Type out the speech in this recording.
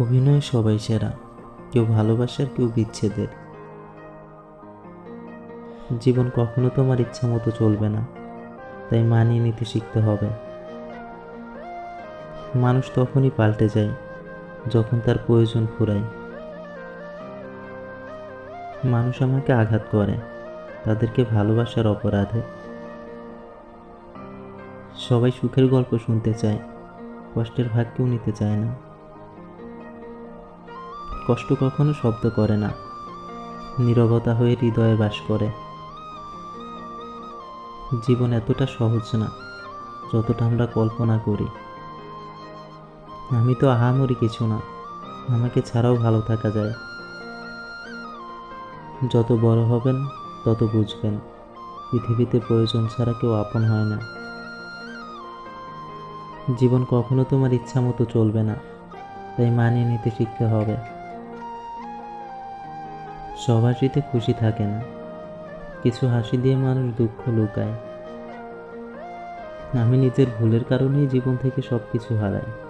অভিনয়ে সবাই সেরা, কেউ ভালোবাসার, কেউ বিচ্ছেদের। জীবন কখনো তোমার ইচ্ছা মতো চলবে না, তাই মানিয়ে নিতে শিখতে হবে। মানুষ তখনই পাল্টে যায়, যখন তার প্রয়োজন ফুরায়। মানুষ আমাকে আঘাত করে, তাদেরকে ভালোবাসার অপরাধে। সবাই সুখের গল্প শুনতে চায়, কষ্টের ভাগ কেউ নিতে চায় না। কষ্ট কখনো শব্দ করে না। নীরবতা হয়ে হৃদয়ে বাস করে। জীবন এতটা সহজ না, যতটা আমরা কল্পনা করি। আমি তো আহামরি কিছু না, আমাকে ছাড়াও ভালো থাকা যায়। যত বড় হবেন, তত বুঝবেন, পৃথিবীতে প্রয়োজন ছাড়া কেউ আপন হয় না। জীবন কখনো তোমার ইচ্ছা মতো চলবে না, তাই মানিয়ে নিতে শিখতে হবে। সব খুশি থাকে না। কিছু হাসি দিয়ে মানুষ দুঃখ লুকায়। আমি নিজের ভুলের কারণেই জীবন থেকে সব কিছু হারাই।